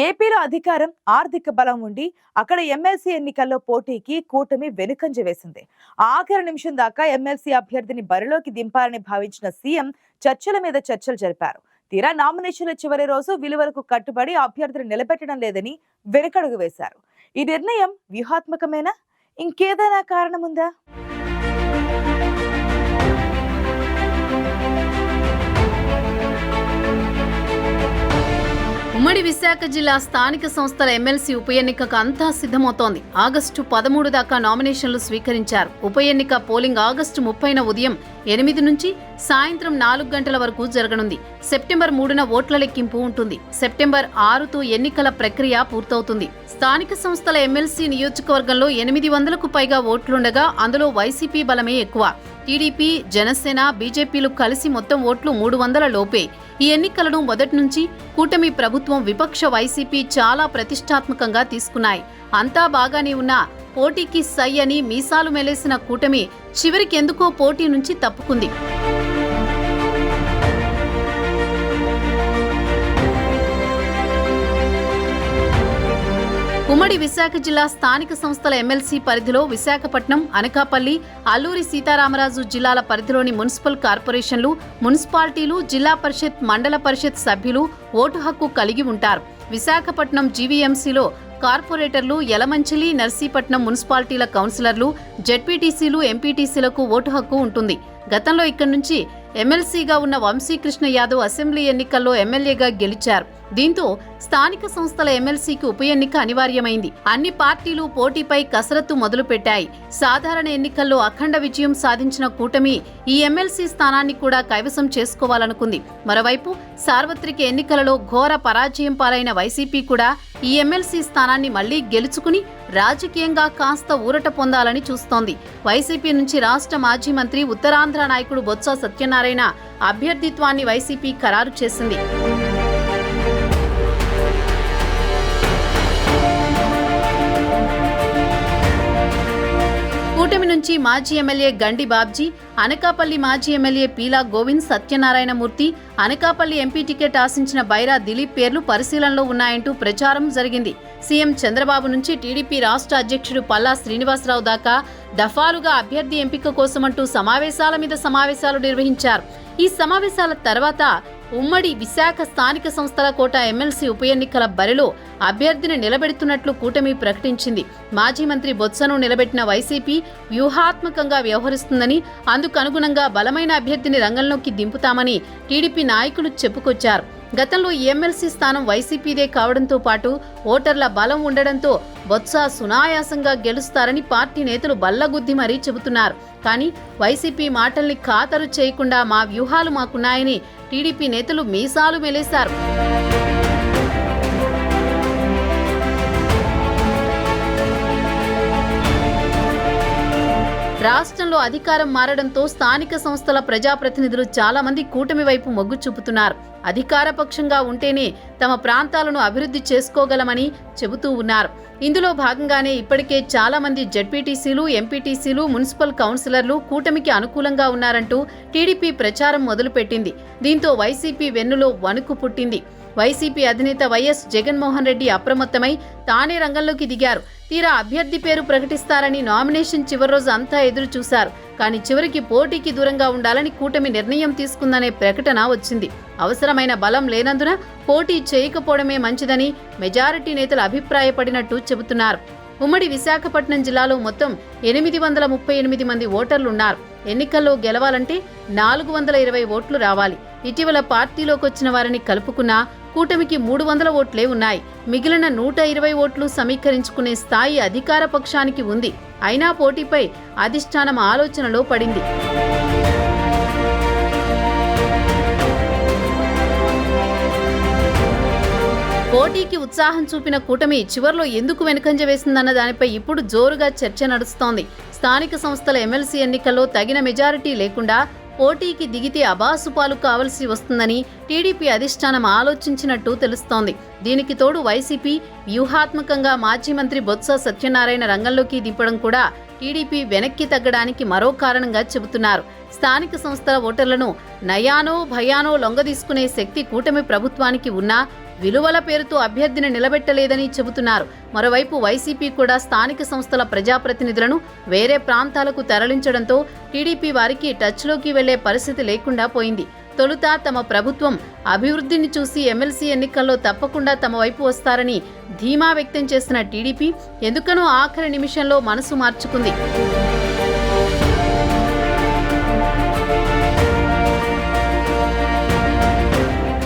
ఏపీలో అధికారం ఆర్థిక బలం ఉండి అక్కడ ఎమ్మెల్సీ ఎన్నికల్లో పోటీకి కూటమి వెనుకంజ వేసింది. ఆఖరి నిమిషం దాకా ఎమ్మెల్సీ అభ్యర్థిని బరిలోకి దింపాలని భావించిన సీఎం చర్చల మీద చర్చలు జరిపారు. తీరా నామినేషన్ల చివరి రోజు విలువలకు కట్టుబడి అభ్యర్థిని నిలబెట్టడం లేదని వెనుకడుగు వేశారు. ఈ నిర్ణయం వ్యూహాత్మకమేనా? ఇంకేదైనా కారణముందా ఉమ్మడి విశాఖ జిల్లా స్థానిక సంస్థల ఎమ్మెల్సీ ఉప ఎన్నికకు అంతా సిద్ధమవుతోంది. ఆగస్టు పదమూడు దాకా నామినేషన్లు స్వీకరించారు. ఉప ఎన్నిక పోలింగ్ ఆగస్టు ముప్పైన ఉదయం ఎనిమిది నుంచి సాయంత్రం నాలుగు గంటల వరకు జరగనుంది. సెప్టెంబర్ మూడున ఓట్ల లెక్కింపు ఉంటుంది. సెప్టెంబర్ ఆరుతో ఎన్నికల ప్రక్రియ పూర్తవుతుంది. స్థానిక సంస్థల ఎమ్మెల్సీ నియోజకవర్గంలో ఎనిమిది వందలకు పైగా ఓట్లుండగా అందులో వైసీపీ బలమే ఎక్కువ. టీడీపీ జనసేన బీజేపీలు కలిసి మొత్తం ఓట్లు మూడు వందల లోపే. ఈ ఎన్నికలను మొదటి నుంచి కూటమి ప్రభుత్వం విపక్ష వైసీపీ చాలా ప్రతిష్టాత్మకంగా తీసుకున్నాయి. అంతా బాగానే ఉన్నా పోటీకి సై అని మీసాలు మెలేసిన కూటమి చివరికెందుకో పోటీ నుంచి తప్పుకుంది. ఉమ్మడి విశాఖ జిల్లా స్థానిక సంస్థల ఎమ్మెల్సీ పరిధిలో విశాఖపట్నం అనకాపల్లి అల్లూరి సీతారామరాజు జిల్లాల పరిధిలోని మున్సిపల్ కార్పొరేషన్లు మున్సిపాలిటీలు జిల్లా పరిషత్ మండల పరిషత్ సభ్యులు ఓటు హక్కు కలిగి ఉంటారు. విశాఖపట్నం జీవీఎంసీలో కార్పొరేటర్లు యలమంచిలి నర్సీపట్నం మున్సిపాలిటీల కౌన్సిలర్లు జెడ్పీటీసీలు ఎంపీటీసీలకు ఓటు హక్కు ఉంటుంది. గతంలో ఇక్కడి నుంచి ఎమ్మెల్సీగా ఉన్న వంశీకృష్ణ యాదవ్ అసెంబ్లీ ఎన్నికల్లో ఎమ్మెల్యేగా గెలిచారు. దీంతో స్థానిక సంస్థల ఎమ్మెల్సీకి ఉప ఎన్నిక అనివార్యమైంది. అన్ని పార్టీలు పోటీపై కసరత్తు మొదలుపెట్టాయి. సాధారణ ఎన్నికల్లో అఖండ విజయం సాధించిన కూటమి ఈ ఎమ్మెల్సీ స్థానాన్ని కూడా కైవసం చేసుకోవాలనుకుంది. మరోవైపు సార్వత్రిక ఎన్నికలలో ఘోర పరాజయం పాలైన వైసీపీ కూడా ఈ ఎమ్మెల్సీ స్థానాన్ని మళ్ళీ గెలుచుకుని రాజకీయంగా కాస్త ఊరట పొందాలని చూస్తోంది. వైసీపీ నుంచి రాష్ట్ర మాజీ మంత్రి ఉత్తరాంధ్ర నాయకుడు బొత్స సత్యనారాయణ అభ్యర్థిత్వాన్ని వైసీపీ ఖరారు చేసింది. నుంచి మాజీ ఎమ్మెల్యే గండి బాబ్జీ అనకాపల్లి మాజీ MLA Peela Govind Satyanarayanamurthy Anakapalli MP ticket ఆశించిన బైరా దిలీప్ పేర్లు పరిశీలనలో ఉన్నాయంటూ ప్రచారం జరిగింది. సీఎం చంద్రబాబు నుంచి టీడీపీ రాష్ట్ర అధ్యక్షుడు పల్లా శ్రీనివాసరావు దాకా దఫాలుగా అభ్యర్థి ఎంపిక కోసమంటూ సమావేశాల మీద సమావేశాలు నిర్వహించారు. ఈ సమావేశాల తర్వాత ఉమ్మడి విశాఖ స్థానిక సంస్థల కోట ఎమ్మెల్సీ ఉప ఎన్నికల బరిలో అభ్యర్థిని నిలబెడుతున్నట్లు కూటమి ప్రకటించింది. మాజీ మంత్రి బొత్సను నిలబెట్టిన వైసీపీ వ్యూహాత్మకంగా వ్యవహరిస్తుందని అందుకు అనుగుణంగా బలమైన అభ్యర్థిని రంగంలోకి దింపుతామని టీడీపీ నాయకులు చెప్పుకొచ్చారు. గతంలో ఎమ్మెల్సీ స్థానం వైసీపీదే కావడంతో పాటు ఓటర్ల బలం ఉండడంతో బొత్స సునాయాసంగా గెలుస్తారని పార్టీ నేతలు బల్లగుద్ది మరీ చెబుతున్నారు. కానీ వైసీపీ మాటల్ని ఖాతరు చేయకుండా మా వ్యూహాలు మాకున్నాయని టీడీపీ నేతలు మీసాలు మెలేశారు. రాష్ట్రంలో అధికారం మారడంతో స్థానిక సంస్థల ప్రజాప్రతినిధులు చాలా మంది కూటమి వైపు మొగ్గు చూపుతున్నారు. అధికారపక్షంగా ఉంటేనే తమ ప్రాంతాలను అభివృద్ధి చేసుకోగలమని చెబుతూ ఉన్నారు. ఇందులో భాగంగానే ఇప్పటికే చాలా మంది జడ్పీటీసీలు ఎంపీటీసీలు మున్సిపల్ కౌన్సిలర్లు కూటమికి అనుకూలంగా ఉన్నారంటూ టీడీపీ ప్రచారం మొదలుపెట్టింది. దీంతో వైసీపీ వెన్నులో వణుకు పుట్టింది. వైసీపీ అధినేత వైఎస్ జగన్మోహన్ రెడ్డి అప్రమత్తమై తానే రంగంలోకి దిగారు. తీరా అభ్యర్థి పేరు ప్రకటిస్తారని నామినేషన్ చివరి రోజు అంతా ఎదురు చూశారు. కానీ చివరికి పోటీకి దూరంగా ఉండాలని కూటమి నిర్ణయం తీసుకుందనే ప్రకటన వచ్చింది. అవసరమైన బలం లేనందున పోటీ చేయకపోవడమే మంచిదని మెజారిటీ నేతలు అభిప్రాయపడినట్టు చెబుతున్నారు. ఉమ్మడి విశాఖపట్నం జిల్లాలో మొత్తం ఎనిమిది వందల ముప్పై ఎనిమిది మంది ఓటర్లున్నారు. ఎన్నికల్లో గెలవాలంటే నాలుగు వందల ఇరవై ఓట్లు రావాలి. ఇటీవల పార్టీలోకి వచ్చిన వారిని కలుపుకున్నా కూటమికి మూడు వందల ఓట్లే ఉన్నాయి. మిగిలిన నూట ఇరవై ఓట్లు సమీకరించుకునే స్థాయి అధికార పక్షానికి ఉంది. అయినా పోటీపై అధిష్టానం ఆలోచనలో పడింది. పోటీకి ఉత్సాహం చూపిన కూటమి చివర్లో ఎందుకు వెనుకంజ వేసిందన్న దానిపై ఇప్పుడు జోరుగా చర్చ నడుస్తోంది. స్థానిక సంస్థల ఎమ్మెల్సీ ఎన్నికల్లో తగిన మెజారిటీ లేకుండా పోటీకి దిగితే అబాసుపాలు కావలసి వస్తుందని టీడీపీ అధిష్టానం ఆలోచించినట్టు తెలుస్తోంది. దీనికి తోడు వైసీపీ వ్యూహాత్మకంగా మాజీ మంత్రి బొత్స సత్యనారాయణ రంగంలోకి దింపడం కూడా టీడీపీ వెనక్కి తగ్గడానికి మరో కారణంగా చెబుతున్నారు. స్థానిక సంస్థల ఓటర్లను నయానో భయానో లొంగదీసుకునే శక్తి కూటమి ప్రభుత్వానికి ఉన్నా విలువల పేరుతో అభ్యర్థిని నిలబెట్టలేదని చెబుతున్నారు. మరోవైపు వైసీపీ కూడా స్థానిక సంస్థల ప్రజాప్రతినిధులను వేరే ప్రాంతాలకు తరలించడంతో టీడీపీ వారికి టచ్లోకి వెళ్ళే పరిస్థితి లేకుండా పోయింది. తొలుత తమ ప్రభుత్వం అభివృద్ధిని చూసి ఎమ్మెల్సీ ఎన్నికల్లో తప్పకుండా తమ వైపు వస్తారని ధీమా వ్యక్తం చేసిన టీడీపీ ఎందుకనో ఆఖరి నిమిషంలో మనసు మార్చుకుంది.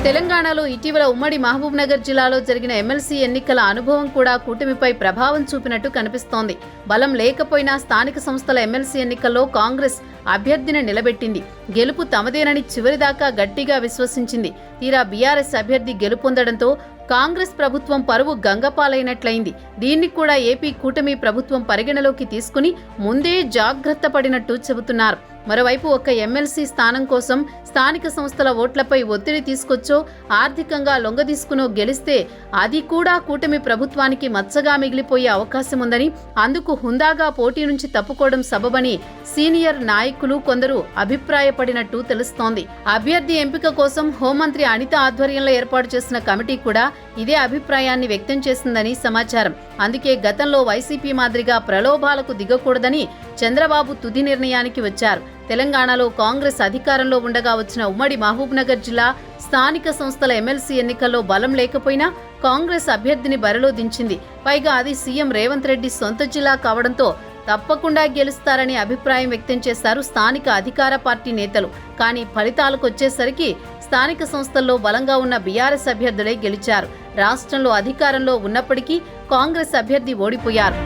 తెలంగాణలో ఇటీవల ఉమ్మడి మహబూబ్ నగర్ జిల్లాలో జరిగిన ఎమ్మెల్సీ ఎన్నికల అనుభవం కూడా కూటమిపై ప్రభావం చూపినట్టు కనిపిస్తోంది. బలం లేకపోయినా స్థానిక సంస్థల ఎమ్మెల్సీ ఎన్నికల్లో కాంగ్రెస్ అభ్యర్థిని నిలబెట్టింది. గెలుపు తమదేనని చివరిదాకా గట్టిగా విశ్వసించింది. తీరా బీఆర్ఎస్ అభ్యర్థి గెలుపొందడంతో కాంగ్రెస్ ప్రభుత్వం పరువు గంగపాలైనట్లయింది. దీన్ని కూడా ఏపీ కూటమి ప్రభుత్వం పరిగణలోకి తీసుకుని ముందే జాగ్రత్త పడినట్టు చెబుతున్నారు. మరోవైపు ఒక ఎమ్మెల్సీ స్థానం కోసం స్థానిక సంస్థల ఓట్లపై ఒత్తిడి తీసుకొచ్చో ఆర్థికంగా లొంగదీసుకునో గెలిస్తే అది కూడా కూటమి ప్రభుత్వానికి మచ్చగా మిగిలిపోయే అవకాశం ఉందని అందుకు హుందాగా పోటీ నుంచి తప్పుకోవడం సబబని సీనియర్ నాయకులు కొందరు అభిప్రాయపడినట్టు తెలుస్తోంది. అభ్యర్థి ఎంపిక కోసం హోంమంత్రి అనిత ఆధ్వర్యంలో ఏర్పాటు చేసిన కమిటీ కూడా ఇదే అభిప్రాయాన్ని వ్యక్తం చేసిందని సమాచారం. అందుకే గతంలో వైసీపీ మాదిరిగా ప్రలోభాలకు దిగకూడదని చంద్రబాబు తుది నిర్ణయానికి వచ్చారు. తెలంగాణలో కాంగ్రెస్ అధికారంలో ఉండగా వచ్చిన ఉమ్మడి మహబూబ్నగర్ జిల్లా స్థానిక సంస్థల ఎమ్మెల్సీ ఎన్నికల్లో బలం లేకపోయినా కాంగ్రెస్ అభ్యర్థిని బరిలో దించింది. పైగా అది సీఎం రేవంత్ రెడ్డి సొంత జిల్లా కావడంతో తప్పకుండా గెలుస్తారని అభిప్రాయం వ్యక్తం చేశారు స్థానిక అధికార పార్టీ నేతలు. కానీ ఫలితాలకు వచ్చేసరికి స్థానిక సంస్థల్లో బలంగా ఉన్న బీఆర్ఎస్ అభ్యర్థులే గెలిచారు. రాష్ట్రంలో అధికారంలో ఉన్నప్పటికీ కాంగ్రెస్ అభ్యర్థి ఓడిపోయారు.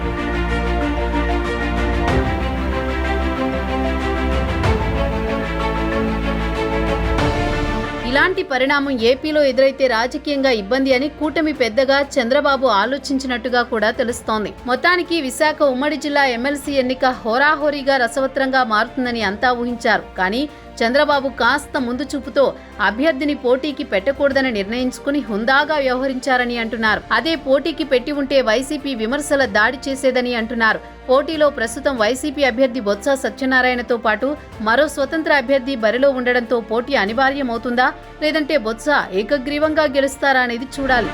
ఇలాంటి పరిణామం ఏపీలో ఎదురైతే రాజకీయంగా ఇబ్బంది అని కూటమి పెద్దగా చంద్రబాబు ఆలోచించినట్టుగా కూడా తెలుస్తోంది. మొత్తానికి విశాఖ ఉమ్మడి జిల్లా ఎమ్మెల్సీ ఎన్నిక హోరాహోరీగా రసవత్రంగా మారుతుందని అంతా ఊహించారు. కానీ చంద్రబాబు కాస్త ముందు చూపుతో అభ్యర్థిని పోటీకి పెట్టకూడదని నిర్ణయించుకుని హుందాగా వ్యవహరించారని అంటున్నారు. అదే పోటీకి పెట్టి ఉంటే వైసీపీ విమర్శల దాడి చేసేదని అంటున్నారు. పోటీలో ప్రస్తుతం వైసీపీ అభ్యర్థి బొత్స సత్యనారాయణతో పాటు మరో స్వతంత్ర అభ్యర్థి బరిలో ఉండడంతో పోటీ అనివార్యమవుతుందా? లేదంటే బొత్స ఏకగ్రీవంగా గెలుస్తారా అనేది చూడాలి.